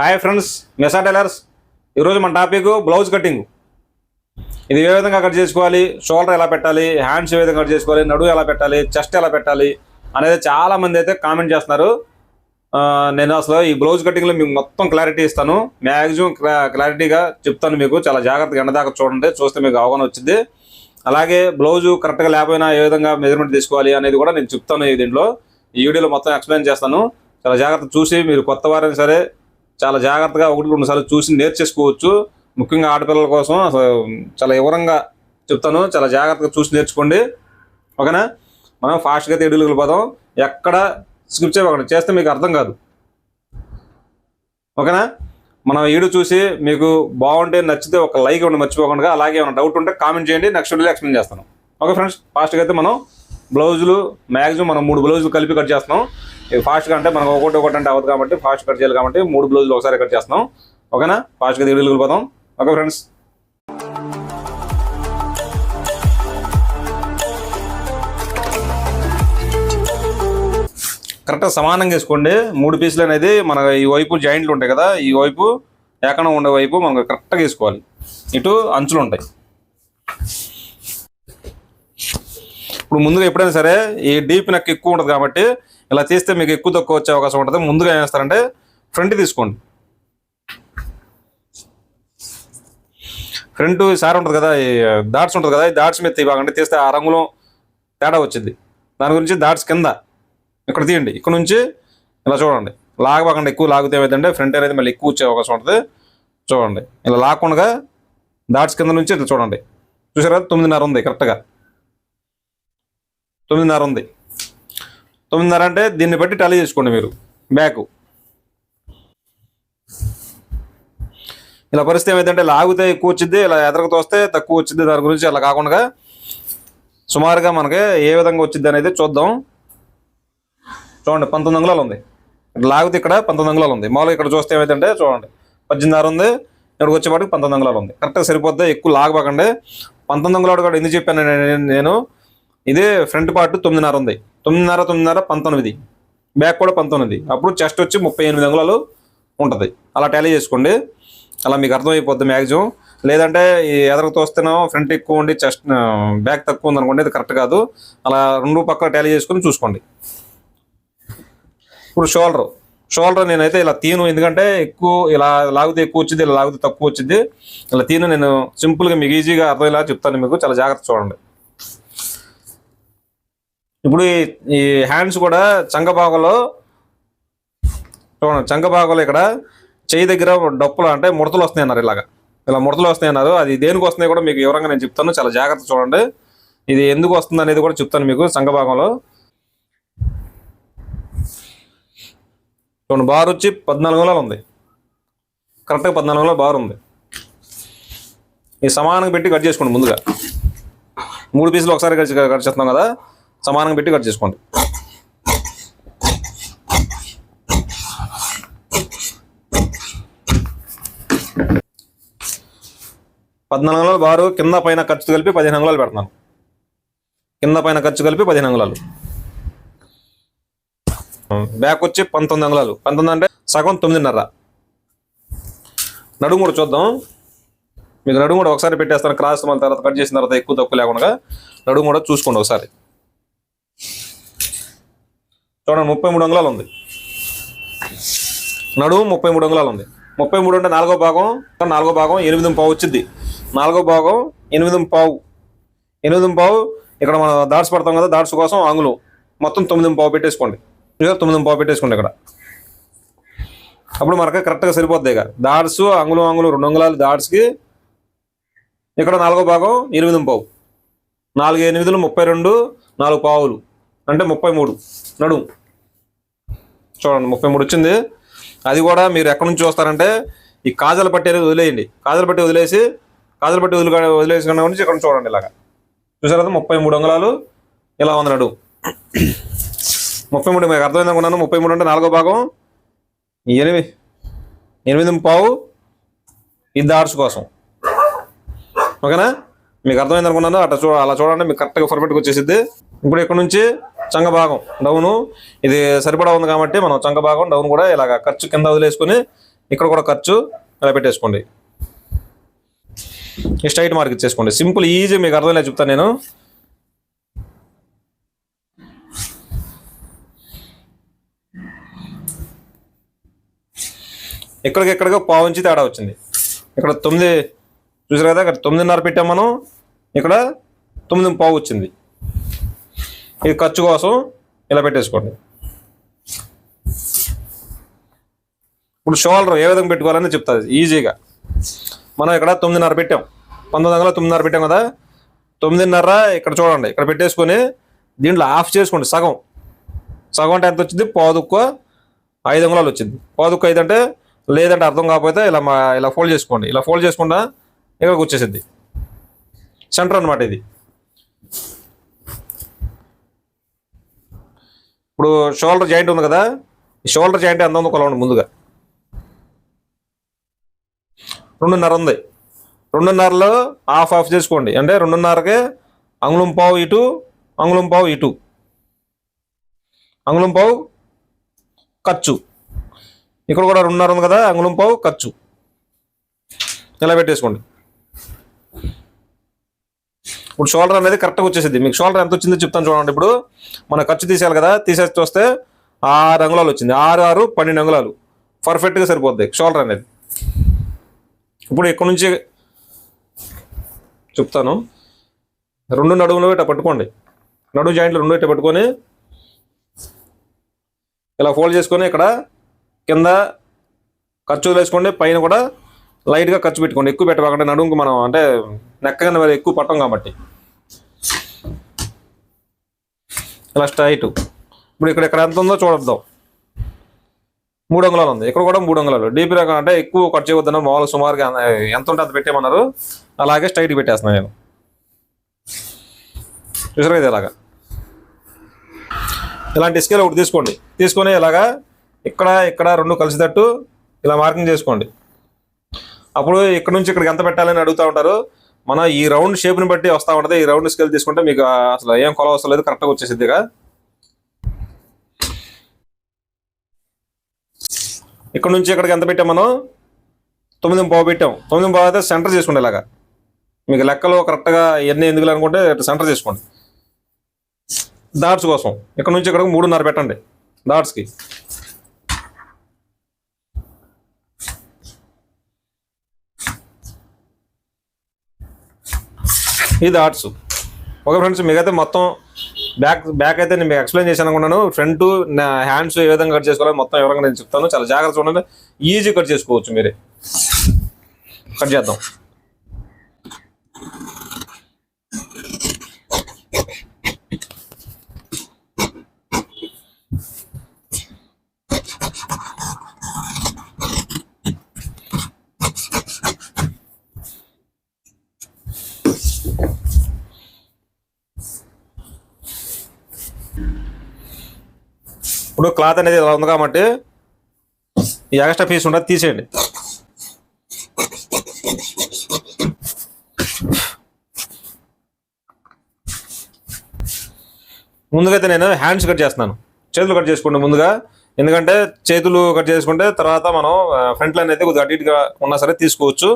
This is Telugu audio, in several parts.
హాయ్ ఫ్రెండ్స్ మెసా టైలర్స్ ఈరోజు మన టాపిక్ బ్లౌజ్ కటింగ్ ఇది ఏ విధంగా కట్ చేసుకోవాలి? షోల్డర్ ఎలా పెట్టాలి? హ్యాండ్స్ ఏ విధంగా కట్ చేసుకోవాలి? నడువు ఎలా పెట్టాలి? చెస్ట్ ఎలా పెట్టాలి? అనేది చాలా మంది అయితే కామెంట్ చేస్తున్నారు. నేను అసలు ఈ బ్లౌజ్ కటింగ్లో మీకు మొత్తం క్లారిటీ ఇస్తాను. మ్యాక్సిమం క్లారిటీగా చెప్తాను మీకు. చాలా జాగ్రత్తగా ఎండదాకా చూడండి. చూస్తే మీకు అవగాహన వచ్చింది. అలాగే బ్లౌజు కరెక్ట్గా లేకపోయినా ఏ విధంగా మెజర్మెంట్ తీసుకోవాలి అనేది కూడా నేను చెప్తాను ఈ దీంట్లో. ఈ వీడియోలో మొత్తం ఎక్స్ప్లెయిన్ చేస్తాను. చాలా జాగ్రత్త చూసి మీరు కొత్త వారైనా సరే చాలా జాగ్రత్తగా ఒకటి రెండు సార్లు చూసి నేర్చేసుకోవచ్చు. ముఖ్యంగా ఆడపిల్లల కోసం అసలు చాలా వివరంగా చెప్తాను. చాలా జాగ్రత్తగా చూసి నేర్చుకోండి. ఓకేనా? మనం ఫాస్ట్గా తేడీలు వెళ్ళిపోదాం. ఎక్కడ స్కిప్ చేయకండి. చేస్తే మీకు అర్థం కాదు. ఓకేనా? మనం వీడియో చూసి మీకు బాగుంటే నచ్చితే ఒక లైక్ ఇవ్వండి మర్చిపోకుండా. అలాగే ఏమైనా డౌట్ ఉంటే కామెంట్ చేయండి. నెక్స్ట్ వీడియోలో ఎక్స్ప్లెయిన్ చేస్తాను. ఓకే ఫ్రెండ్స్ ఫాస్ట్గా అయితే మనం బ్లౌజులు మ్యాక్సిమం మనం మూడు బ్లౌజులు కలిపి కట్ చేస్తున్నాం. ఇవి ఫాస్ట్గా అంటే మనకు ఒకటి ఒకటి అంటే అవ్వదు కాబట్టి ఫాస్ట్ కట్ చేయాలి కాబట్టి మూడు బ్లౌజులు ఒకసారి కట్ చేస్తున్నాం. ఓకేనా? ఫాస్ట్గా వీడియోకి వెళ్ళిపోతాం ఓకే ఫ్రెండ్స్ కరెక్ట్గా సమానంగా వేసుకోండి. మూడు పీసులు అనేది మన ఈ వైపు జాయింట్లు ఉంటాయి కదా ఈ వైపు ఏకనం ఉండే వైపు మనం కరెక్ట్గా వేసుకోవాలి. ఇటు అంచులు ఉంటాయి. ఇప్పుడు ముందుగా ఎప్పుడైనా సరే ఈ డీప్ నెక్ ఎక్కువ ఉంటుంది కాబట్టి ఇలా తీస్తే మీకు ఎక్కువ తక్కువ వచ్చే అవకాశం ఉంటుంది. ముందుగా ఏం చేస్తారంటే ఫ్రంట్ తీసుకోండి. ఫ్రంట్ సార్ ఉంటుంది కదా ఈ డాట్స్ ఉంటుంది కదా ఈ డాట్స్ మీద తీయబాకండి. తీస్తే ఆ రంగులో తేడా వచ్చింది. దాని గురించి డాట్స్ కింద ఇక్కడ తీయండి. ఇక్కడ నుంచి ఇలా చూడండి. లాగబాకండి ఎక్కువ లాగితే ఏమైందంటే ఫ్రంట్ అనేది మళ్ళీ ఎక్కువ వచ్చే అవకాశం ఉంటుంది. చూడండి. ఇలా లాక్కుండా డాట్స్ కింద నుంచి ఇట్లా చూడండి. చూసారా? తొమ్మిదిన్నర ఉంది కరెక్ట్గా. తొమ్మిదిన్నర ఉంది. తొమ్మిదిన్నర అంటే దీన్ని బట్టి టాలీ చేసుకోండి మీరు. బ్యాక్ ఇలా పరిస్థితి ఏమైందంటే లాగితే ఎక్కువ వచ్చింది ఇలా ఎదరకు తోస్తే తక్కువ వచ్చింది దాని గురించి అలా కాకుండా సుమారుగా మనకి ఏ విధంగా వచ్చింది అనేది చూద్దాం. చూడండి పంతొమ్మిది అంగుళాలు ఉంది. లాగితే ఇక్కడ పంతొమ్మిది అంగుళాలు ఉంది. మామూలుగా ఇక్కడ చూస్తే ఏమైందంటే చూడండి పద్దెనిమిదిన్నర ఉంది ఇక్కడికి వచ్చేపాటికి పంతొమ్మిది అంగుళాలు ఉంది. కరెక్ట్గా సరిపోద్ది? ఎక్కువ లాగబాకండి. పంతొమ్మిది అంగుళాలు కూడా ఎందుకు చెప్పాను నేను? ఇదే ఫ్రంట్ పార్ట్ తొమ్మిదిన్నర ఉంది. తొమ్మిదిన్నర తొమ్మిదిన్నర పంతొమ్మిది. బ్యాక్ కూడా పంతొమ్మిది. అప్పుడు చెస్ట్ వచ్చి ముప్పై ఎనిమిది అంగుళాలు ఉంటుంది. అలా టాలీ చేసుకోండి. అలా మీకు అర్థమైపోద్ది మ్యాక్సిమం. లేదంటే ఈ ఎదరకు తోస్తేనో ఫ్రంట్ ఎక్కువ ఉండి చెస్ట్ బ్యాక్ తక్కువ ఉంది అనుకోండి అది కరెక్ట్ కాదు. అలా రెండు పక్కల టాలీ చేసుకుని చూసుకోండి. ఇప్పుడు షోల్డర్. షోల్డర్ నేనైతే ఇలా తీను ఎందుకంటే ఎక్కువ ఇలా లాగితే ఎక్కువ వచ్చింది ఇలా లాగితే తక్కువ వచ్చింది. ఇలా తీను నేను సింపుల్గా మీకు ఈజీగా అర్థమయ్యేలా చెప్తాను మీకు. చాలా జాగ్రత్త చూడండి. ఇప్పుడు ఈ- హ్యాండ్స్ కూడా చంకబాగలో చూడండి చంక ఇక్కడ చేయి దగ్గర డప్పులు అంటే ముడతలు వస్తున్నాయి అన్నారు ఇలాగా. ఇలా ముడతలు వస్తున్నాయి అన్నారు. అది దేనికి వస్తున్నాయి కూడా మీకు వివరంగా నేను చెప్తాను. చాలా జాగ్రత్త చూడండి. ఇది ఎందుకు వస్తుంది అనేది కూడా చెప్తాను మీకు సంఘభాగంలో చూడండి బార్ వచ్చి పద్నాలుగు వందలు ఉంది. కరెక్ట్గా పద్నాలుగు వందల బార్ ఉంది. ఈ సమానంగా పెట్టి కట్ చేసుకోండి ముందుగా. మూడు పీసులు ఒకసారి కట్ కట్ చేస్తున్నాం కదా. సమానంగా పెట్టి కట్ చేసుకోండి. పద్నాలుగు అంగుళాలు బారు కింద పైన ఖర్చు కలిపి పదిహేను అంగుళాలు పెడతాను. కింద పైన ఖర్చు కలిపి పదిహేను అంగుళాలు బ్యాక్ వచ్చి పంతొమ్మిది అంగుళాలు పంతొమ్మిది అంటే సగం తొమ్మిదిన్నర. నడుము కూడా చూద్దాం. మీకు నడుము కూడా ఒకసారి పెట్టేస్తాను. క్రాస్ మళ్ళీ తర్వాత కట్ చేసిన తర్వాత ఎక్కువ తక్కువ లేకుండా నడుము కూడా చూసుకోండి ఒకసారి. చూడండి ముప్పై మూడు అంగుళాలు ఉంది. నడుము ముప్పై మూడు అంగుళాలు ఉంది. ముప్పై మూడు అంటే నాలుగో భాగం నాలుగో భాగం ఎనిమిది పావు వచ్చింది నాలుగో భాగం ఎనిమిది పావు. ఎనిమిది పావు ఇక్కడ మనం దాట్స్ పడతాం కదా దాట్స్ కోసం అంగుళం. మొత్తం తొమ్మిది పావు పెట్టేసుకోండి. ఇక తొమ్మిది పావు పెట్టేసుకోండి ఇక్కడ. అప్పుడు మనకి కరెక్ట్గా సరిపోద్ది ఇక. దాట్స్ ఆంగులు అంగులు రెండు అంగుళాలు దాట్స్కి ఇక్కడ నాలుగో భాగం ఎనిమిది పావు. నాలుగు ఎనిమిదిలు ముప్పై రెండు నాలుగు పావులు. అంటే ముప్పై మూడు. నడుము. చూడండి ముప్పై మూడు వచ్చింది. అది కూడా మీరు ఎక్కడి నుంచి చూస్తారంటే ఈ కాజల పట్టి అనేది వదిలేయండి. కాజల పట్టి వదిలేసి కాజల పట్టి వదిలి వదిలేసి నుంచి ఇక్కడ చూడండి ఇలాగా. చూసారు కదా ముప్పై మూడు అంగుళాలు ఇలా ఉంది నడు. ముప్పై మూడు మీకు అర్థమైంది అనుకున్నాను. ముప్పై మూడు అంటే నాలుగో భాగం. ఎనిమిది ఎనిమిది పావు ఇది ఆర్ట్స్ కోసం. ఓకేనా? మీకు అర్థమైంది అనుకున్నాను. అట్లా చూ అలా చూడండి. మీకు కరెక్ట్గా పర్ఫెక్ట్గా వచ్చేసిద్ది. ఇప్పుడు ఇక్కడ నుంచి? చంగ భాగం డౌను. ఇది సరిపడా ఉంది కాబట్టి మనం చంగ భాగం డౌన్ కూడా ఇలాగ ఖర్చు కింద వదిలేసుకొని ఇక్కడ కూడా ఖర్చు ఇలా పెట్టేసుకోండి. ఈ స్ట్రైట్ మార్క్ ఇచ్చేసుకోండి. సింపుల్ ఈజీ మీకు అర్థమయ్యేలా చెప్తాను నేను. ఇక్కడికి ఇక్కడికి పావు తేడా వచ్చింది. ఇక్కడ తొమ్మిది చూసారు కదా ఇక్కడ తొమ్మిదిన్నర పెట్టాం మనం. ఇక్కడ తొమ్మిది పావు వచ్చింది. ఇది ఖర్చు కోసం ఇలా పెట్టేసుకోండి. ఇప్పుడు షోల్డర్ ఏ విధంగా పెట్టుకోవాలని చెప్తుంది ఈజీగా. మనం ఇక్కడ తొమ్మిదిన్నర పెట్టాం. పంతొమ్మిది వందల తొమ్మిదిన్నర పెట్టాం కదా? తొమ్మిదిన్నర ఇక్కడ చూడండి ఇక్కడ పెట్టేసుకొని దీంట్లో ఆఫ్ చేసుకోండి సగం. సగం అంటే ఎంత వచ్చింది? పాదుక్క ఐదు అంగుళాలు వచ్చింది. పాదుక్క ఐదు అంటే లేదంటే అర్థం కాకపోతే ఇలా మా ఇలా ఫోల్డ్ చేసుకోండి. ఇలా ఫోల్డ్ చేసుకుంటా ఇక్కడికి వచ్చేసింది సెంటర్ అన్నమాట ఇది. ఇప్పుడు షోల్డర్ జాయింట్ ఉంది కదా? ఈ షోల్డర్ జాయింట్ ఎంత ఉంది కొలవండి ముందుగా. రెండున్నర ఉంది. రెండున్నరలో హాఫ్ ఆఫ్ చేసుకోండి. అంటే రెండున్నరకే అంగుళం పావు ఇటు అంగుళం పావు ఇటు. అంగుళం పావు ఖర్చు. ఇక్కడ కూడా రెండున్నర ఉంది కదా అంగుళం పావు ఖర్చు. ఇలా పెట్టేసుకోండి. ఇప్పుడు షోల్డర్ అనేది కరెక్ట్గా వచ్చేసింది. మీకు షోల్డర్ ఎంత వచ్చిందో చెప్తాను చూడండి. ఇప్పుడు మన ఖర్చు తీసేయాలి కదా తీసేసి చూస్తే ఆరు అంగుళాలు వచ్చింది. ఆరు ఆరు పన్నెండు అంగుళాలు. పర్ఫెక్ట్గా సరిపోద్ది షోల్డర్ అనేది. ఇప్పుడు ఇక్కడ నుంచి చెప్తాను. రెండు నడుములు ఇట్లా పట్టుకోండి. నడుము జాయింట్లు రెండు ఇట్లా పట్టుకొని ఇలా ఫోల్డ్ చేసుకొని ఇక్కడ కింద ఖర్చు వేసుకోండి పైన కూడా లైట్గా ఖర్చు పెట్టుకోండి. ఎక్కువ పెట్టకండి నడుముకు మనం అంటే నెక్కగానే మరి ఎక్కువ పట్టం కాబట్టి. ఇలా స్ట్రైట్. ఇప్పుడు ఇక్కడ ఇక్కడ ఎంత ఉందో చూడద్దాం. మూడు అంగుళాలు ఉంది. ఇక్కడ కూడా మూడు అంగుళాలు. డీపీ రకం అంటే ఎక్కువ ఖర్చు చేయవద్దన్న మామూలు సుమారుగా ఎంత ఉంటే అంత పెట్టేమన్నారు అలాగే స్ట్రైట్ పెట్టేస్తున్నాను నేను. చూసారు ఇది ఇలాగా ఇలాంటి స్కేల్ ఒకటి తీసుకోండి. తీసుకొని ఇలాగా ఇక్కడ ఇక్కడ రెండు కలిసేటట్టు ఇలా మార్కింగ్ చేసుకోండి. అప్పుడు ఇక్కడ నుంచి ఇక్కడికి ఎంత పెట్టాలని అడుగుతూ ఉంటారు. మన ఈ రౌండ్ షేప్ని బట్టి వస్తూ ఉంటుంది. ఈ రౌండ్ స్కేల్ తీసుకుంటే మీకు అసలు ఏం కొలవ అవసరం లేదు. కరెక్ట్గా వచ్చేసిద్దిగా ఇక్కడ నుంచి ఇక్కడికి ఎంత పెట్టాం మనం? తొమ్మిది పావు పెట్టాం. తొమ్మిది పావు అయితే సెంటర్ చేసుకోండి ఇలాగా. మీకు లెక్కలో కరెక్ట్గా ఎన్ని ఎందుకు అనుకుంటే సెంటర్ చేసుకోండి. డాట్స్ కోసం. ఇక్కడ నుంచి ఇక్కడికి మూడున్నర పెట్టండి. డాట్స్కి ఇది థాట్స్ ఓకే ఫ్రెండ్స్ మీకైతే మొత్తం బ్యాక్ బ్యాక్ అయితే నేను మీకు ఎక్స్ప్లెయిన్ చేశాను అనుకున్నాను. ఫ్రంట్ హ్యాండ్స్ ఏ విధంగా కట్ చేసుకోవాలో మొత్తం వివరంగా నేను చెప్తాను. చాలా జాగ్రత్త చూడండి ఈజీ కట్ చేసుకోవచ్చు మీరే. కట్ చేద్దాం. ఇప్పుడు క్లాత్ అనేది ఇలా ఉంది కాబట్టి ఈ ఎక్స్ట్రా పీస్ ఉండదు తీసేయండి. ముందుగా అయితే నేను హ్యాండ్స్ కట్ చేస్తున్నాను. చేతులు కట్ చేసుకోండి ముందుగా. ఎందుకంటే చేతులు కట్ చేసుకుంటే తర్వాత మనం ఫ్రంట్ లైన్ అయితే కొద్దిగా అటు ఇటుగా ఉన్నా సరే తీసుకోవచ్చు.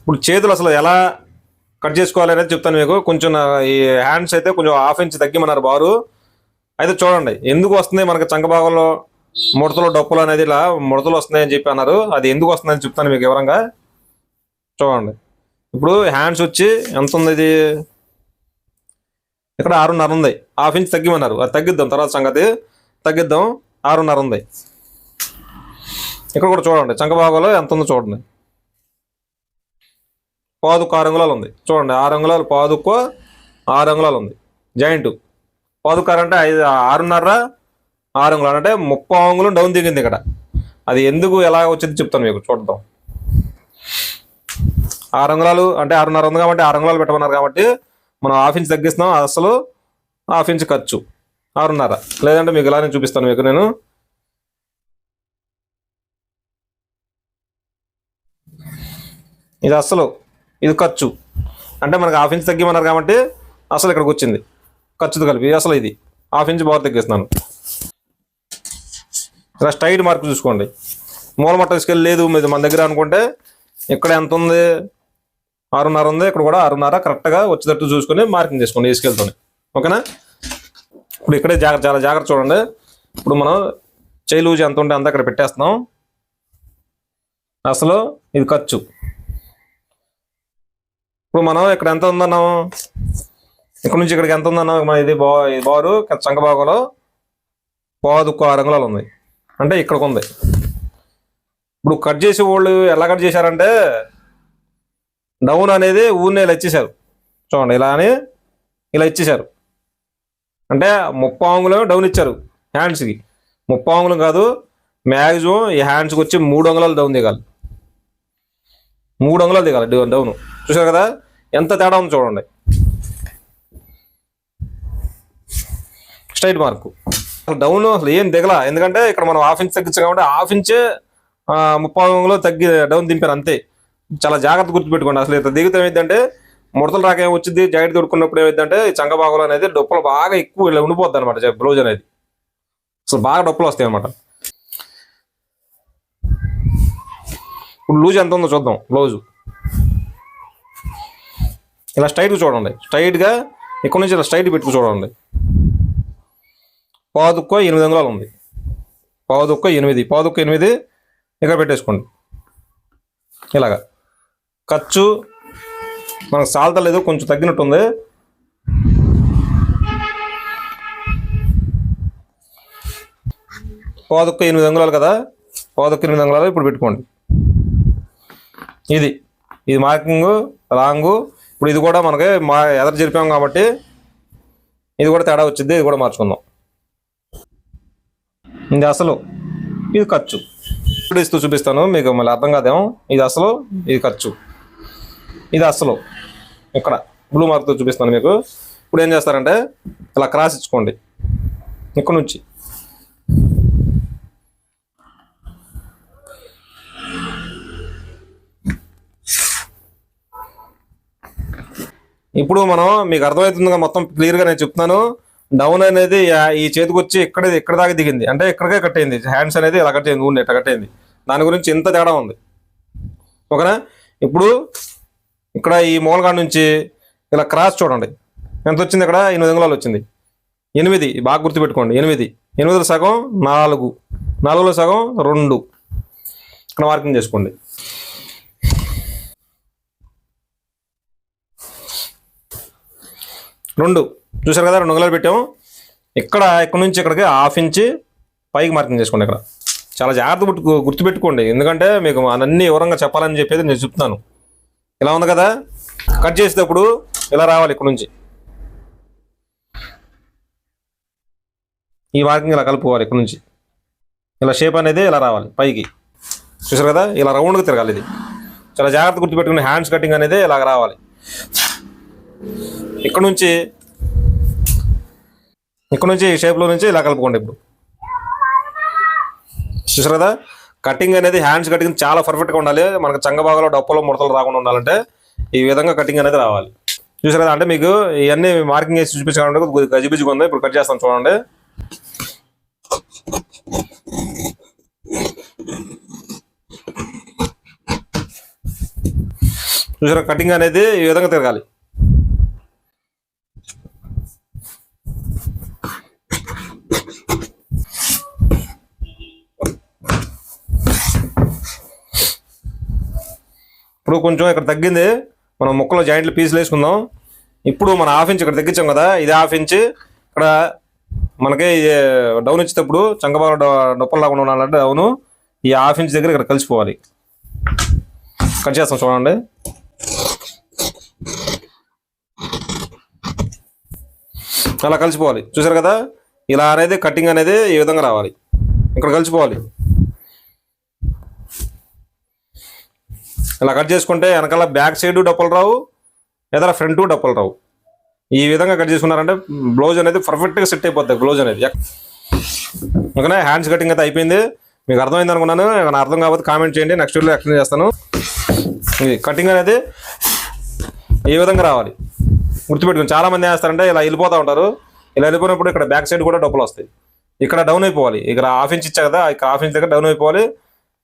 ఇప్పుడు చేతులు అసలు ఎలా కట్ చేసుకోవాలి అనేది చెప్తాను మీకు. కొంచెం ఈ హ్యాండ్స్ అయితే కొంచెం హాఫ్ ఇంచ్ తగ్గిమన్నారు బారు. అయితే చూడండి ఎందుకు వస్తుంది మనకి చంక భాగంలో ముడతలు డొప్పులు అనేది ఇలా ముడతలు వస్తున్నాయి అని చెప్పి అన్నారు. అది ఎందుకు వస్తుందని చెప్తాను మీకు వివరంగా. చూడండి ఇప్పుడు హ్యాండ్స్ వచ్చి ఎంత ఉంది ఇది? ఇక్కడ ఆరున్నర ఉంది. హాఫ్ ఇంచ్ తగ్గిమన్నారు. అది తగ్గిద్దాం తర్వాత సంగతి తగ్గిద్దాం ఆరున్నర ఉంది. ఇక్కడ కూడా చూడండి చంక భాగంలో ఎంత ఉందో చూడండి. పాదుకు ఆరు అంగుళాలు ఉంది. చూడండి ఆరు అంగుళాలు పాదుకు ఆరు అంగుళాలు ఉంది. జాయింట్. పాదుకారు అంటే ఐదు ఆరున్నర ఆరు అంగుళాలు. అంటే ముప్పై అంగుళం డౌన్ దిగింది ఇక్కడ. అది ఎందుకు ఎలా వచ్చింది చెప్తాను మీకు చూద్దాం. ఆరు అంగుళాలు అంటే ఆరున్నర ఉంది కాబట్టి ఆరు అంగుళాలు పెట్టమన్నారు కాబట్టి మనం హాఫ్ ఇంచ్ తగ్గిస్తున్నాం అసలు హాఫ్ ఇంచ్ ఖర్చు. ఆరున్నర. లేదంటే మీకు ఇలానే చూపిస్తాను మీకు నేను. ఇది అసలు ఇది ఖర్చు. అంటే మనకు హాఫ్ ఇంచ్ తగ్గిమన్నారు కాబట్టి అసలు ఇక్కడికి వచ్చింది. ఖర్చుతో కలిపి. అసలు ఇది హాఫ్ ఇంచ్ బాగా తగ్గిస్తున్నాను. ఇలా స్టైట్ మార్క్ చూసుకోండి. మూలమట్ట స్కేల్ లేదు. మీద మన దగ్గర అనుకుంటే ఇక్కడ ఎంత ఉంది? ఆరున్నర ఉంది. ఇక్కడ కూడా ఆరున్నర. కరెక్ట్గా వచ్చేటట్టు చూసుకొని మార్కింగ్ చేసుకోండి ఈ ఓకేనా? ఇప్పుడు ఇక్కడే జాగ్రత్త చాలా జాగ్రత్త చూడండి. ఇప్పుడు మనం చేయి లూజ్ ఎంత ఉంటే అంత ఇక్కడ పెట్టేస్తున్నాం. అసలు ఇది ఖర్చు. ఇప్పుడు మనం ఇక్కడ ఎంత ఉందన్నాము? ఇక్కడ నుంచి ఇక్కడికి ఎంత ఉందన్నాము? మన ఇది బా బారు చంకబాగులో పాదుకు ఆరు అంగుళాలు ఉంది అంటే ఇక్కడికి ఉంది. ఇప్పుడు కట్ చేసే వాళ్ళు ఎలా కట్ చేశారంటే డౌన్ అనేది ఊరినే ఇలా ఇచ్చేశారు. చూడండి ఇలా అని ఇలా ఇచ్చేశారు. అంటే ముప్పై అంగుళం డౌన్ ఇచ్చారు హ్యాండ్స్కి ముప్పై అంగుళం కాదు మ్యాక్సిమం ఈ హ్యాండ్స్కి వచ్చి మూడు అంగుళాలు డౌన్ దిగాలి. మూడు అంగుళాలు దిగాలి డౌను చూసారు కదా? ఎంత తేడా ఉంది చూడండి. Straight mark. అసలు డౌన్ అసలు ఏం దిగల. ఎందుకంటే ఇక్కడ మనం హాఫ్ ఇంచ్ తగ్గించాం కాబట్టి హాఫ్ ఇంచే ముప్పై అంగుళం తగ్గి డౌన్ దింపారు అంతే. చాలా జాగ్రత్త గుర్తుపెట్టుకోండి. అసలు ఇట్లా దిగితే ఏమైందంటే ముడతలు రాక ఏమొచ్చింది జాకెట్ దొరుకున్నప్పుడు ఏమైందంటే చంగభాగంలో భాగంలో అనేది డొప్పలు బాగా ఎక్కువ ఇలా ఉండిపోద్ది అనమాట బ్లౌజ్ అనేది. అసలు బాగా డొప్పలు వస్తాయి అనమాట ఇప్పుడు లూజ్ ఎంత ఉందో చూద్దాం. బ్లౌజు. ఇలా స్ట్రైట్గా చూడండి. స్ట్రైట్గా ఇక్కడ నుంచి ఇలా స్ట్రైట్ పెట్టుకు చూడండి. పాదుక్క ఎనిమిది అంగుళాలు ఉంది. పాదుక్క ఎనిమిది. పాదుక్క ఎనిమిది ఇక్కడ పెట్టేసుకోండి. ఇలాగా. ఖర్చు మనకు సాల్తలేదు కొంచెం తగ్గినట్టుంది. పాదుక్క ఎనిమిది అంగుళాలు కదా? పాదుక్క ఎనిమిది అంగుళాలు ఇప్పుడు పెట్టుకోండి. ఇది. ఇది మార్కింగ్ లాంగు ఇప్పుడు ఇది కూడా మనకి మా ఎదరు జరిపాం కాబట్టి ఇది కూడా తేడా వచ్చింది ఇది కూడా మార్చుకుందాం. ఇది అసలు ఇది ఖర్చు. ఇప్పుడు ఇస్తూ చూపిస్తాను మీకు మళ్ళీ అర్థం కాదేమో. ఇది అసలు ఇది ఖర్చు. ఇది అసలు. ఇక్కడ బ్లూ మార్క్తో చూపిస్తాను మీకు. ఇప్పుడు ఏం చేస్తారంటే ఇలా క్రాస్ ఇచ్చుకోండి. ఇక్కడ నుంచి. ఇప్పుడు మనం మీకు అర్థమవుతుందిగా మొత్తం క్లియర్గా నేను చెప్తున్నాను. డౌన్ అనేది ఈ చేతికి వచ్చి ఇక్కడ ఇక్కడ దాకా దిగింది. అంటే ఇక్కడికే కట్టయింది హ్యాండ్స్ అనేది ఇలా కట్టేయింది ఉండే ఇట్లా కట్టయింది దాని గురించి ఇంత తేడా ఉంది. ఓకేనా? ఇప్పుడు ఇక్కడ ఈ మూలగాడ నుంచి ఇలా క్రాస్ చూడండి. ఎంత వచ్చింది ఇక్కడ? ఎనిమిది అంగుళాలు వచ్చింది. ఎనిమిది. బాగా గుర్తుపెట్టుకోండి. ఎనిమిది. ఎనిమిదిలో సగం నాలుగు. నాలుగులో సగం రెండు. ఇక్కడ మార్కింగ్ చేసుకోండి. రెండు. చూసారు కదా రెండు అంగుళాలు పెట్టాము. ఇక్కడ ఇక్కడ నుంచి ఇక్కడికి? హాఫ్ ఇంచ్ పైకి మార్కింగ్ చేసుకోండి ఇక్కడ. చాలా జాగ్రత్త గుర్తు గుర్తుపెట్టుకోండి. ఎందుకంటే మీకు అన్నీ వివరంగా చెప్పాలని చెప్పేది నేను చెప్తున్నాను. ఇలా ఉంది కదా? కట్ చేసేటప్పుడు ఇలా రావాలి ఇక్కడ నుంచి. ఈ మార్కింగ్ ఇలా కలుపుకోవాలి ఇక్కడ నుంచి. ఇలా షేప్ అనేది ఇలా రావాలి పైకి. చూసారు కదా? ఇలా రౌండ్గా తిరగాలి ఇది. చాలా జాగ్రత్త గుర్తుపెట్టుకుని హ్యాండ్స్ కటింగ్ అనేది ఇలా రావాలి. ఇక్కడ నుంచి ఇక్కడ నుంచి ఈ షేప్లో నుంచి ఇలా కలుపుకోండి ఇప్పుడు. చూసారు కటింగ్ అనేది హ్యాండ్స్ కటింగ్ చాలా పర్ఫెక్ట్గా ఉండాలి. మనకు చంగబాగలో డప్పులో ముడతలు రాకుండా ఉండాలంటే ఈ విధంగా కటింగ్ అనేది రావాలి. చూసారు అంటే మీకు ఇవన్నీ మార్కింగ్ వేసి చూపించాలంటే కొద్దిగా గజిబిజిగా ఉంది. ఇప్పుడు కట్ చేస్తాను చూడండి. చూసారా కటింగ్ అనేది ఈ విధంగా తిరగాలి. ఇప్పుడు కొంచెం ఇక్కడ తగ్గింది. మనం ముక్కలో జాయింట్లు పీసులు వేసుకుందాం. ఇప్పుడు మన హాఫ్ ఇంచ్ ఇక్కడ తగ్గించాం కదా ఇది హాఫ్ ఇంచ్. ఇక్కడ మనకి డౌన్ ఇచ్చేటప్పుడు చంకబాల నొప్పలు రాకుండా ఉండాలంటే డౌను. ఈ హాఫ్ ఇంచ్ దగ్గర ఇక్కడ కలిసిపోవాలి. కట్ చేస్తాం చూడండి. అలా కలిసిపోవాలి. చూసారు కదా? ఇలా అనేది కటింగ్ అనేది ఈ విధంగా రావాలి. ఇక్కడ కలిసిపోవాలి. ఇలా కట్ చేసుకుంటే వెనకాల బ్యాక్ సైడ్ డప్పులు రావు ఎదర ఫ్రంట్ డప్పులు రావు. ఈ విధంగా కట్ చేసుకున్నారంటే బ్లౌజ్ అనేది పర్ఫెక్ట్గా సెట్ అయిపోతుంది బ్లౌజ్ అనేది. ఓకేనా? హ్యాండ్స్ కటింగ్ అయితే అయిపోయింది. మీకు అర్థమైంది అనుకున్నాను. ఏమైనా అర్థం కాకపోతే కామెంట్ చేయండి. నెక్స్ట్ వీడియో ఎక్స్ప్లెయిన్ చేస్తాను. ఇది కటింగ్ అనేది ఈ విధంగా రావాలి. గుర్తుపెట్టుకుని చాలా మంది ఏం చేస్తారంటే ఇలా వెళ్ళిపోతూ ఉంటారు. ఇలా వెళ్ళిపోయినప్పుడు ఇక్కడ బ్యాక్ సైడ్ కూడా డబ్బులు వస్తాయి. ఇక్కడ డౌన్ అయిపోవాలి. ఇక్కడ హాఫ్ ఇంచ్ ఇచ్చా కదా ఇక్కడ హాఫ్ ఇంచ్ దగ్గర డౌన్ అయిపోవాలి.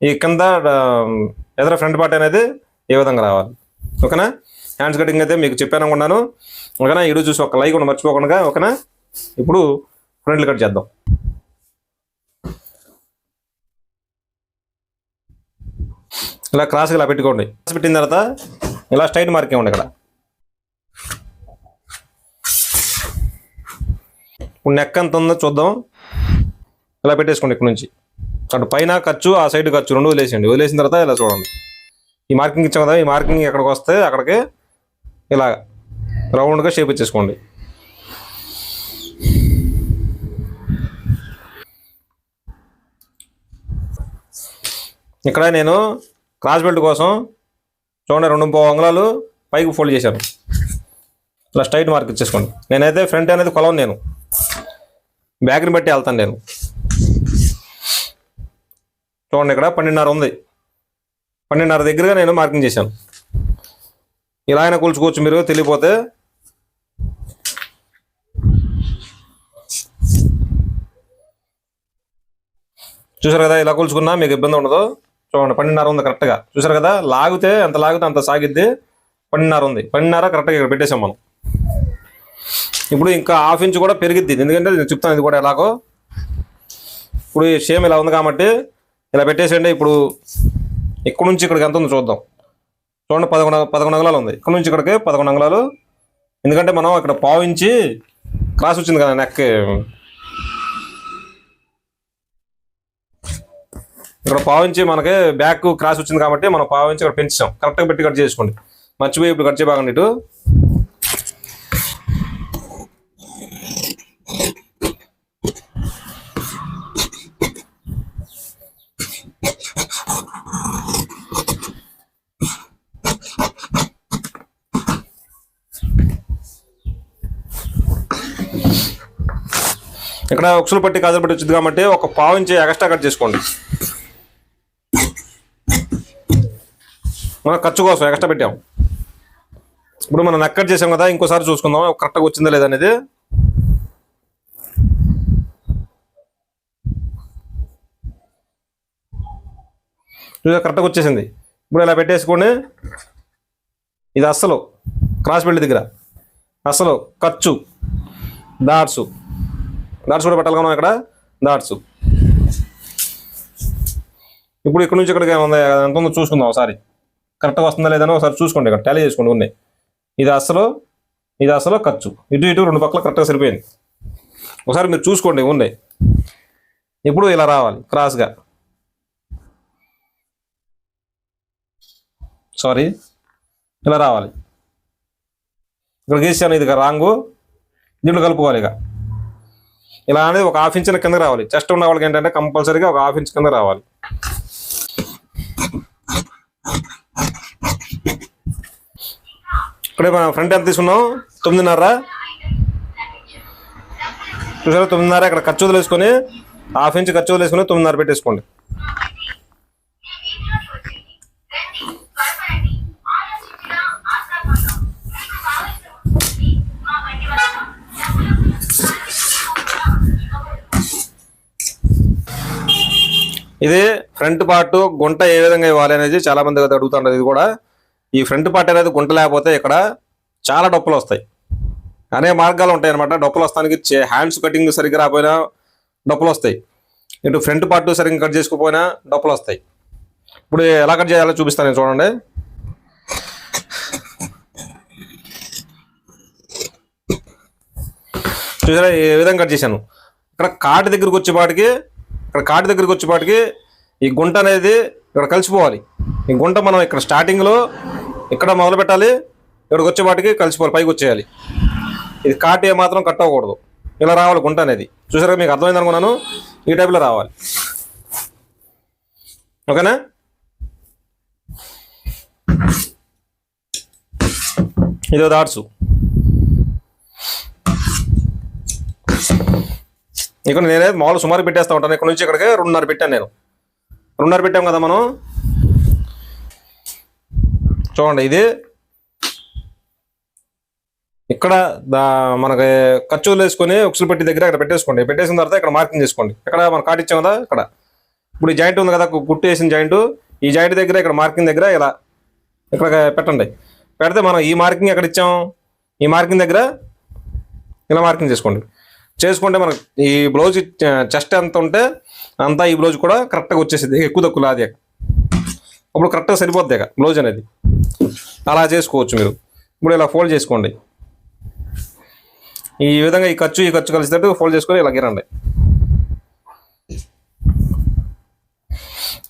ఈ కింద ఎదర ఫ్రంట్ పార్ట్ అనేది ఏ విధంగా రావాలి. ఓకేనా? హ్యాండ్స్ కటింగ్ అయితే మీకు చెప్పాను అనుకున్నాను. ఓకేనా? ఈరోజు చూసి ఒక లైక్ కూడా మర్చిపోకుండా ఓకేనా? ఇప్పుడు ఫ్రంట్లు కట్ చేద్దాం. ఇలా క్రాస్గా ఇలా పెట్టుకోండి. క్రాస్ పెట్టిన తర్వాత ఇలా స్ట్రైట్ మార్క్ ఇవ్వండి ఇక్కడ? ఇప్పుడు నెక్ ఎంత ఉందో చూద్దాం. ఇలా పెట్టేసుకోండి ఇక్కడ నుంచి. అటు పైన ఖర్చు ఆ సైడ్ ఖర్చు రెండు వదిలేసేయండి. వదిలేసిన తర్వాత ఇలా చూడండి. ఈ మార్కింగ్ ఇచ్చాం కదా ఈ మార్కింగ్ ఎక్కడికి వస్తే అక్కడికి ఇలా రౌండ్గా షేప్ ఇచ్చేసుకోండి. ఇక్కడ నేను క్రాస్ బెల్ట్ కోసం చూడండి రెండు ముప్పై అంగుళాలు పైకి ఫోల్డ్ చేశాను. ఇలా స్ట్రైట్ మార్క్ ఇచ్చేసుకోండి. నేనైతే ఫ్రంట్ అనేది కొలవను నేను. బ్యాక్ని బట్టి వెళ్తాను నేను. చూడండి ఇక్కడ పన్నెండున్నర ఉంది. పన్నెండున్నర దగ్గరగా నేను మార్కింగ్ చేశాను. ఇలా అయినా కూల్చుకోవచ్చు మీరు తెలియపోతే. చూసారు కదా ఇలా కూల్చుకున్నా మీకు ఇబ్బంది ఉండదు. చూడండి పన్నెండున్నర ఉంది కరెక్ట్గా చూసారు కదా లాగితే ఎంత లాగితే అంత సాగిద్ది. పన్నెండున్నర ఉంది. పన్నెండున్నర కరెక్ట్గా ఇక్కడ పెట్టేసాం మనం. ఇప్పుడు ఇంకా హాఫ్ ఇంచ్ కూడా పెరిగిద్ది. ఎందుకంటే నేను చెప్తాను ఇది కూడా ఎలాగో. ఇప్పుడు సేమ్ షేమ్ ఇలా ఉంది కాబట్టి ఇలా పెట్టేసేయండి. ఇప్పుడు ఇక్కడ నుంచి ఇక్కడికి ఎంత ఉందో చూద్దాం. చూడండి పదకొండు పదకొండు అంగళాలు ఉంది. ఇక్కడ నుంచి ఇక్కడికి పదకొండు అంగళాలు. ఎందుకంటే మనం ఇక్కడ పావు ఇంచి క్రాస్ వచ్చింది కదా నెక్ ఇక్కడ పావించి మనకి బ్యాక్ క్రాస్ వచ్చింది కాబట్టి మనం పావించి ఇక్కడ పెంచాం. కరెక్ట్గా పెట్టి కట్ చేసుకోండి. మర్చిపోయి ఇప్పుడు కట్ చేయబాగండి ఇటు. ఇక్కడ ఉక్సులు పట్టి కాజలు పట్టి వచ్చింది కాబట్టి ఒక పావు ఇంచి ఎక్స్ట్రా కట్ చేసుకోండి. మన ఖర్చు కోసం ఎక్స్ట్రా పెట్టాం. ఇప్పుడు మనం నెక్ చేసాం కదా ఇంకోసారి చూసుకుందాం. కరెక్ట్గా వచ్చిందా లేదా అనేది. చూసా కరెక్ట్గా వచ్చేసింది. ఇప్పుడు ఇలా పెట్టేసుకొని ఇది అస్సలు క్రాస్ బెల్ట్ దగ్గర. అసలు ఖర్చు దాట్సు దాట్స్ కూడా పెట్టాలి మనం ఇక్కడ? దాట్స్. ఇప్పుడు ఇక్కడ నుంచి ఇక్కడికి ఏముంది? ఎంత ఉందో చూసుకుందాం ఒకసారి. కరెక్ట్గా వస్తుందా లేదని ఒకసారి చూసుకోండి ఇక్కడ. టాలీ చేసుకోండి ఉన్నాయి ఇది అసలు ఇది అసలు ఖర్చు. ఇటు ఇటు రెండు పక్కల కరెక్ట్గా సరిపోయింది. ఒకసారి మీరు చూసుకోండి ఉన్నాయి ఇప్పుడు ఇలా రావాలి క్రాస్గా. సారీ ఇలా రావాలి. ఇక్కడ గీసాను ఇది రాంగు. దీంట్లో కలుపుకోవాలి ఇక. ఇలా అనేది ఒక హాఫ్ ఇంచ్ కింద రావాలి. చెస్ట్ ఉన్న వాళ్ళకి ఏంటంటే కంపల్సరీగా ఒక హాఫ్ ఇంచ్ కింద రావాలి. ఇక్కడే మనం ఫ్రంట్ ఎంత తీసుకున్నాం? తొమ్మిదిన్నర. చూసారా? తొమ్మిదిన్నర ఇక్కడ ఖర్చు వదిలేసుకొని హాఫ్ ఇంచ్ ఖర్చు వదిలేసుకొని తొమ్మిదిన్నర పెట్టేసుకోండి. ఇది ఫ్రంట్ పార్ట్ గుంట ఏ విధంగా ఇవ్వాలి అనేది చాలా మంది అడుగుతుంటారు. ఇది కూడా ఈ ఫ్రంట్ పార్ట్ అనేది గుంట లేకపోతే ఇక్కడ చాలా డొప్పలు వస్తాయి. అనే మార్గాలు ఉంటాయి అనమాట డొప్పలు వస్తానికి హ్యాండ్స్ కటింగ్ సరిగ్గా రాకపోయినా డొప్పలు వస్తాయి. ఇటు ఫ్రంట్ పార్ట్ సరిగ్గా కట్ చేసుకోకపోయినా డొప్పలు వస్తాయి. ఇప్పుడు ఎలా కట్ చేయాలో చూపిస్తాను నేను చూడండి. చూసారా? ఏ విధంగా కట్ చేశాను? ఇక్కడ కాటి దగ్గరకు వచ్చేపాటికి ఇక్కడ కాటి దగ్గరికి వచ్చేపాటికి ఈ గుంట అనేది ఇక్కడ కలిసిపోవాలి. ఈ గుంట మనం ఇక్కడ స్టార్టింగ్లో ఇక్కడ మొదలు పెట్టాలి ఇక్కడికి వచ్చేపాటికి కలిసిపోవాలి పైకి వచ్చేయాలి. ఇది కాటి ఏమాత్రం కట్ అవ్వకూడదు. ఇలా రావాలి గుంట అనేది. చూసారా మీకు అర్థమైంది అనుకున్నాను? ఈ టైప్లో రావాలి. ఓకేనా? ఇదో దాట్సు ఇక్కడ నేనే మామూలు సుమారు పెట్టేస్తా ఉంటాను. ఇక్కడ నుంచి ఇక్కడికి రెండున్నర పెట్టాను నేను. రెండున్నర పెట్టాం కదా మనం. చూడండి ఇది ఇక్కడ దా మనకి ఖర్చులు వేసుకొని ఉక్సులు పెట్టి దగ్గర ఇక్కడ పెట్టేసుకోండి. పెట్టేసిన తర్వాత ఇక్కడ మార్కింగ్ చేసుకోండి. ఇక్కడ మనం కాటిచ్చాం కదా ఇక్కడ. ఇప్పుడు ఈ జాయింట్ ఉంది కదా గుట్టు వేసిన జాయింట్. ఈ జాయింట్ దగ్గర ఇక్కడ మార్కింగ్ దగ్గర ఇలా ఇక్కడ పెట్టండి. పెడితే మనం ఈ మార్కింగ్ ఎక్కడ ఇచ్చాం? ఈ మార్కింగ్ దగ్గర ఇలా మార్కింగ్ చేసుకోండి. చేసుకుంటే మనకి ఈ బ్లౌజ్ చెస్ట్ ఎంత ఉంటే అంతా ఈ బ్లౌజ్ కూడా కరెక్ట్గా వచ్చేసింది ఎక్కువ తక్కువ లాది. అప్పుడు కరెక్ట్గా సరిపోద్ది ఇక బ్లౌజ్ అనేది. అలా చేసుకోవచ్చు మీరు. ఇప్పుడు ఇలా ఫోల్డ్ చేసుకోండి. ఈ విధంగా ఈ ఖర్చు ఈ ఖర్చు కలిసేటట్టు ఫోల్డ్ చేసుకొని ఇలా గిరండి.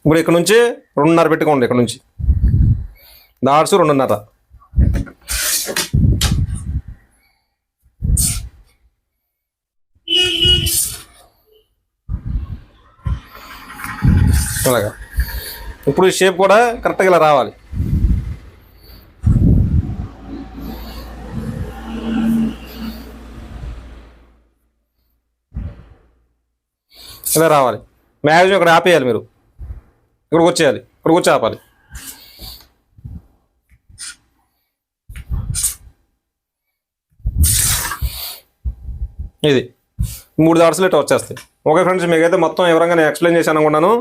ఇప్పుడు ఇక్కడ నుంచి రెండున్నర పెట్టుకోండి ఇక్కడ నుంచి. దాట్స్ రెండున్నర. అలాగా ఇప్పుడు ఈ షేప్ కూడా కరెక్ట్గా ఇలా రావాలి. ఇలా రావాలి. మ్యాక్సిమం ఇక్కడ ఆపేయాలి మీరు. ఇక్కడికి వచ్చేయాలి. ఇక్కడికి వచ్చి ఆపాలి. ఇది. మూడు దాడ్స్లు ఇట్లా వచ్చేస్తాయి. ఓకే ఫ్రెండ్స్ మీకైతే మొత్తం వివరంగా నేను ఎక్స్ప్లెయిన్ చేశాను అనుకున్నాను.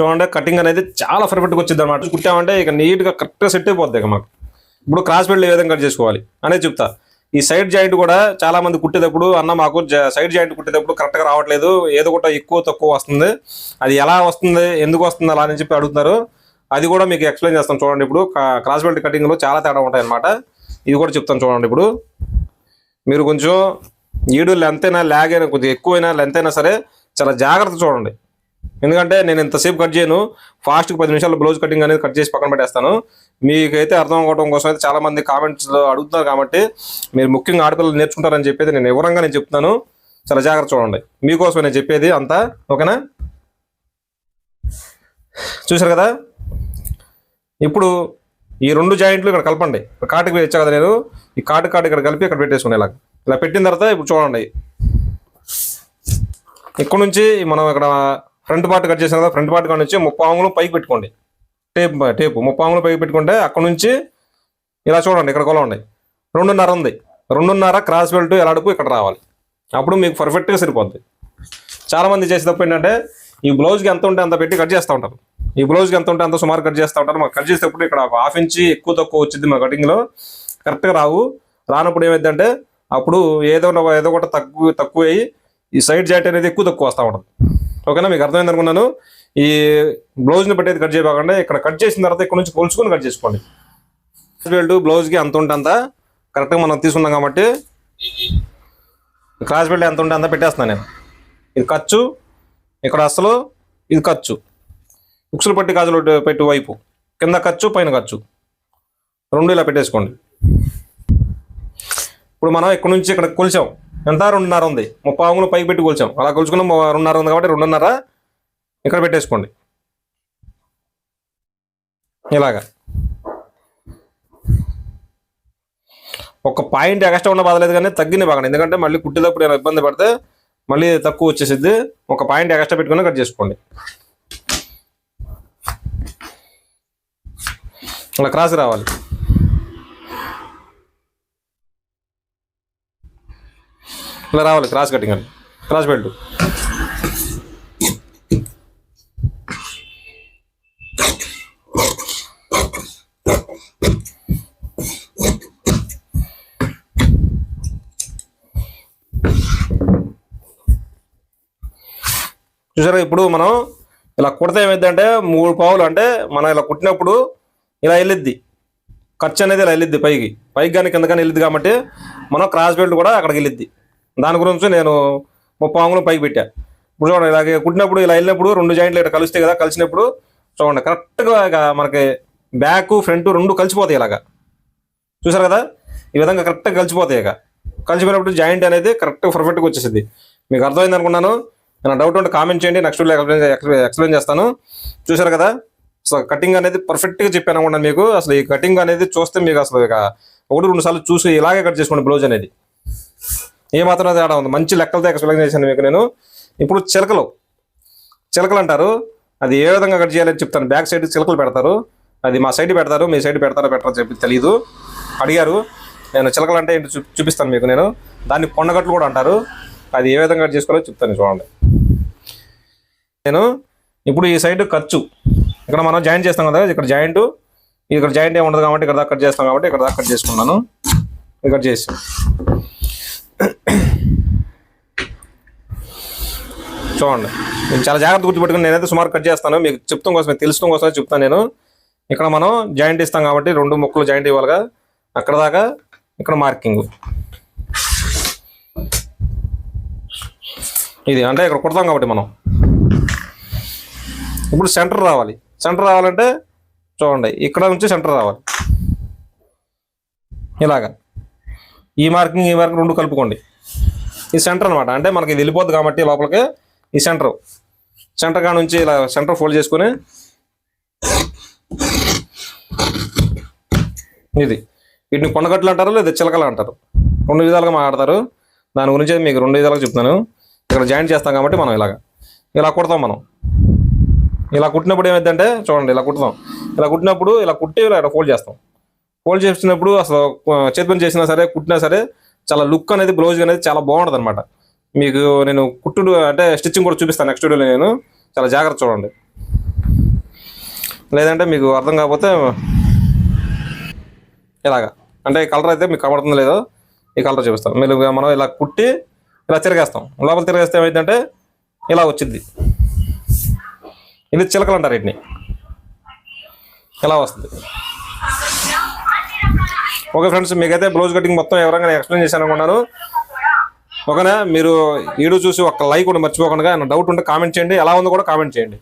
చూడండి కటింగ్ అనేది చాలా పర్ఫెక్ట్గా వచ్చింది అనమాట కుట్టామంటే ఇక నీట్గా కరెక్ట్గా సెట్ అయిపోద్ది ఇక మాకు. ఇప్పుడు క్రాస్ బెల్ట్ ఏ విధంగా కట్ చేసుకోవాలి అనేది చెప్తా. ఈ సైడ్ జాయింట్ కూడా చాలా మంది కుట్టేటప్పుడు అన్న మాకు సైడ్ జాయింట్ కుట్టేటప్పుడు కరెక్ట్గా రావట్లేదు. ఏదో కూడా ఎక్కువ తక్కువ వస్తుంది. అది ఎలా వస్తుంది ఎందుకు వస్తుంది అలా అని చెప్పి అడుగుతున్నారు. అది కూడా మీకు ఎక్స్ప్లెయిన్ చేస్తాం చూడండి ఇప్పుడు. క్రాస్ బెల్ట్ కటింగ్లో చాలా తేడా ఉంటాయి అనమాట ఇది కూడా చెప్తాను చూడండి ఇప్పుడు. మీరు కొంచెం ఈడు లెంత్ అయినా ల్యాగ్ అయినా కొద్దిగా ఎక్కువైనా లెంత్ అయినా సరే చాలా జాగ్రత్త చూడండి. ఎందుకంటే నేను ఇంతసేపు కట్ చేయను. ఫాస్ట్గా పది నిమిషాలు బ్లౌజ్ కటింగ్ అనేది కట్ చేసి పక్కన పెట్టేస్తాను. మీకైతే అర్థం అవ్వడం కోసం అయితే చాలామంది కామెంట్స్లో అడుగుతున్నారు కాబట్టి మీరు ముఖ్యంగా ఆడపిల్లలు నేర్చుకుంటారని చెప్పేది నేను వివరంగా నేను చెప్తున్నాను. చాలా జాగ్రత్త చూడండి. మీకోసం నేను చెప్పేది అంతా. ఓకేనా? చూసారు కదా? ఇప్పుడు ఈ రెండు జాయింట్లు ఇక్కడ కలపండి. కాటుకు ఇచ్చా కదా నేను. ఈ కాటు కాటు ఇక్కడ కలిపి ఇక్కడ పెట్టేసుకుని ఇలా ఇలా పెట్టిన తర్వాత ఇప్పుడు చూడండి. ఇక్కడ నుంచి మనం ఇక్కడ ఫ్రంట్ పార్ట్ కట్ చేసిన తర్వాత ఫ్రంట్ పార్ట్ కాడ నుంచి ముప్పై అంగుళం పైకి పెట్టుకోండి. టేప్ టేపు ముప్పై అంగుళం పైకి పెట్టుకుంటే అక్కడ నుంచి ఇలా చూడండి ఇక్కడ కొలండి రెండున్నర ఉంది. రెండున్నర క్రాస్ బెల్ట్ ఎలాడుపు ఇక్కడ రావాలి. అప్పుడు మీకు పర్ఫెక్ట్గా సరిపోద్ది. చాలామంది చేసే తప్పు ఏంటంటే ఈ బ్లౌజ్కి ఎంత ఉంటే అంత పెట్టి కట్ చేస్తూ ఉంటారు. ఈ బ్లౌజ్కి ఎంత ఉంటే అంత సుమారు కట్ చేస్తూ ఉంటారు. మాకు కట్ చేసేటప్పుడు ఇక్కడ ఒక హాఫ్ ఇంచి ఎక్కువ తక్కువ వచ్చింది మా కటింగ్లో. కరెక్ట్గా రావు. రానప్పుడు ఏమైందంటే అప్పుడు ఏదో ఏదో ఒకటి తక్కువ తక్కువ అయ్యి ఈ సైడ్ జాయింట్ అనేది ఎక్కువ తక్కువ వస్తూ ఉంటుంది. ఓకేనా? మీకు అర్థమైంది అనుకున్నాను. ఈ బ్లౌజ్ని పెట్టేది కట్ చేయకుండా ఇక్కడ కట్ చేసిన తర్వాత ఇక్కడ నుంచి కొలుచుకొని కట్ చేసుకోండి. బెల్ట్ బ్లౌజ్కి అంత ఉంటే అంత. కరెక్ట్గా మనం తీసుకున్నాం కాబట్టి క్రాస్ బెల్ట్ ఎంత ఉంటే అంత పెట్టేస్తున్నాను నేను. ఇది ఖర్చు. ఇక్కడ అసలు ఇది ఖర్చు. ఉక్సులు పట్టి గాజులు పెట్టు వైపు. కింద ఖర్చు పైన ఖర్చు. రెండు ఇలా పెట్టేసుకోండి. ఇప్పుడు మనం ఇక్కడ నుంచి ఇక్కడ కొలిచాం. ఎంత? రెండున్నర ఉంది. ముప్పై అంగులు పైకి పెట్టి కొలిచాం. అలా కొలుచుకున్నాం. రెండున్నర ఉంది కాబట్టి రెండున్నర ఇక్కడ పెట్టేసుకోండి. ఇలాగా. ఒక పాయింట్ ఎక్స్ట్రా ఉన్న బాధలేదు కానీ తగ్గింది బాగా ఎందుకంటే మళ్ళీ కుట్టేటప్పుడు ఏమైనా ఇబ్బంది పడితే మళ్ళీ తక్కువ వచ్చేసిద్ది. ఒక పాయింట్ ఎక్స్ట్రా పెట్టుకుని కట్ చేసుకోండి. అలా క్రాస్ రావాలి. ఇలా రావాలి క్రాస్ కటింగ్ అని. Cross belt. చూసారా ఇప్పుడు మనం ఇలా కుడితే ఏమైందంటే మూడు పావులు అంటే మనం ఇలా కుట్టినప్పుడు ఇలా వెళ్ళిద్ది. ఖర్చు అనేది ఇలా వెళ్ళిద్ది పైకి. పైకి కానీ కింద కానీ వెళ్ళిద్ది కాబట్టి మనం క్రాస్ బెల్ట్ కూడా అక్కడికి వెళ్ళిద్ది. దాని గురించి నేను ముప్పై అంగుళం పైకి పెట్టా. ఇప్పుడు చూడండి ఇలాగే కుట్టినప్పుడు ఇలా వెళ్ళినప్పుడు రెండు జాయింట్లు ఇక్కడ కలుస్తాయి కదా కలిసినప్పుడు చూడండి కరెక్ట్గా ఇక మనకి బ్యాక్ ఫ్రంట్ రెండు కలిసిపోతాయి ఇలాగా. చూసారు కదా? ఈ విధంగా కరెక్ట్గా కలిసిపోతాయి ఇక. కలిసిపోయినప్పుడు జాయింట్ అనేది కరెక్ట్గా పర్ఫెక్ట్గా వచ్చేసింది మీకు అర్థమైంది అనుకున్నాను? నా డౌట్ ఉంటే కామెంట్ చేయండి నెక్స్ట్ ఎక్స్ప్లెయిన్ ఎక్స్ప్లెయిన్ చేస్తాను. చూసారు కదా? సో కటింగ్ అనేది పర్ఫెక్ట్గా చెప్పాను అనుకున్నాను మీకు. అసలు ఈ కటింగ్ అనేది చూస్తే మీకు అసలు ఇక ఒకటి రెండు సార్లు చూసి ఇలాగే కట్ చేసుకోండి బ్లౌజ్ అనేది. ఏమాత్రం తేడా ఉంది. మంచి లెక్కలతో ఎక్స్ప్లెయిన్ చేశాను మీకు నేను. ఇప్పుడు చిలకలు. చిలకలు అంటారు. అది ఏ విధంగా కట్ చేయాలని చెప్తాను. బ్యాక్ సైడ్ చిలకలు పెడతారు. అది మా సైడ్ పెడతారు మీ సైడ్ పెడతారో పెట్టరో చెప్పి తెలియదు అడిగారు. నేను చిలకలు అంటే ఏంటి చూపిస్తాను మీకు నేను. దాన్ని కొండగట్లు కూడా అంటారు. అది ఏ విధంగా కట్ చేసుకోవాలో చెప్తాను చూడండి. నేను ఇప్పుడు ఈ సైడ్ ఖర్చు. ఇక్కడ మనం జాయింట్ చేస్తాం కదా ఇక్కడ జాయింట్. ఇక్కడ జాయింట్ ఏమి ఉండదు కాబట్టి ఇక్కడ దాకా కట్ చేస్తాం కాబట్టి ఇక్కడ దాకా కట్ చేసుకున్నాను. ఇక్కడ చేసి. చూడండి. నేను చాలా జాగ్రత్త గుర్తుపెట్టుకుని నేనైతే సుమారు కట్ చేస్తాను. మీకు చెప్తాం కోసం తెలుసుకోవడం కోసమే చెప్తాను నేను. ఇక్కడ మనం జాయింట్ ఇస్తాం కాబట్టి రెండు ముక్కలు జాయింట్ ఇవ్వాలిగా. అక్కడ దాకా ఇక్కడ మార్కింగ్. ఇది అంటే ఇక్కడ కుడతాం కాబట్టి మనం. ఇప్పుడు సెంటర్ రావాలి. సెంటర్ రావాలంటే చూడండి ఇక్కడ నుంచి సెంటర్ రావాలి. ఇలాగా. ఈ మార్కింగ్ ఈ మార్కింగ్ రెండు కలుపుకోండి. ఈ సెంటర్ అనమాట అంటే మనకి ఇది వెళ్ళిపోద్ది కాబట్టి లోపలికి ఈ సెంటర్. సెంటర్ కాడ నుంచి ఇలా సెంటర్ ఫోల్డ్ చేసుకొని ఇది. వీటిని కొండగట్లు అంటారు లేదా చిలకలు అంటారు. రెండు విధాలుగా మాట్లాడతారు. దాని గురించి మీకు రెండు విధాలుగా చెప్తాను ఇక్కడ జాయింట్ చేస్తాం కాబట్టి మనం ఇలాగా. ఇలా కుడతాం మనం. ఇలా కుట్టినప్పుడు ఏమైందంటే చూడండి ఇలా కుడతాం. ఇలా కుట్టినప్పుడు ఇలా కుట్టి ఇలా ఫోల్డ్ చేస్తాం. ఫోల్డ్ చేసినప్పుడు అసలు చేతి పని చేసినా సరే కుట్టినా సరే చాలా లుక్ అనేది బ్లౌజ్ అనేది చాలా బాగుంటుంది అనమాట మీకు నేను కుట్టుడు అంటే స్టిచ్చింగ్ కూడా చూపిస్తాను నెక్స్ట్ వీడియోలో నేను. చాలా జాగ్రత్త చూడండి. లేదంటే మీకు అర్థం కాకపోతే ఇలాగా. అంటే ఈ కలర్ అయితే మీకు కనబడుతుందో లేదో ఈ కలర్ చూపిస్తాం మీరు మనం ఇలా కుట్టి ఇలా తిరగేస్తాం. లోపల తిరగేస్తే ఏమైందంటే ఇలా వచ్చింది. ఇది చిలకలు అంటారు వీటిని. ఇలా వస్తుంది. ఓకే ఫ్రెండ్స్ మీకైతే బ్లౌజ్ కటింగ్ మొత్తం ఎవరైనా ఎక్స్ప్లెయిన్ చేశాను అనుకున్నాను. ఓకేనా? మీరు వీడియో చూసి ఒక లైక్ కూడా మర్చిపోకుండా ఏమైనా డౌట్ ఉంటే కామెంట్ చేయండి. ఎలా ఉందో కూడా కామెంట్ చేయండి.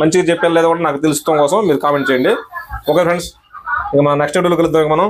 మంచిగా చెప్పారు లేదో కూడా నాకు తెలుసుకోవడం కోసం మీరు కామెంట్ చేయండి. ఓకే ఫ్రెండ్స్ ఇక మన నెక్స్ట్ వీడియోలో కలుద్దాం మనం.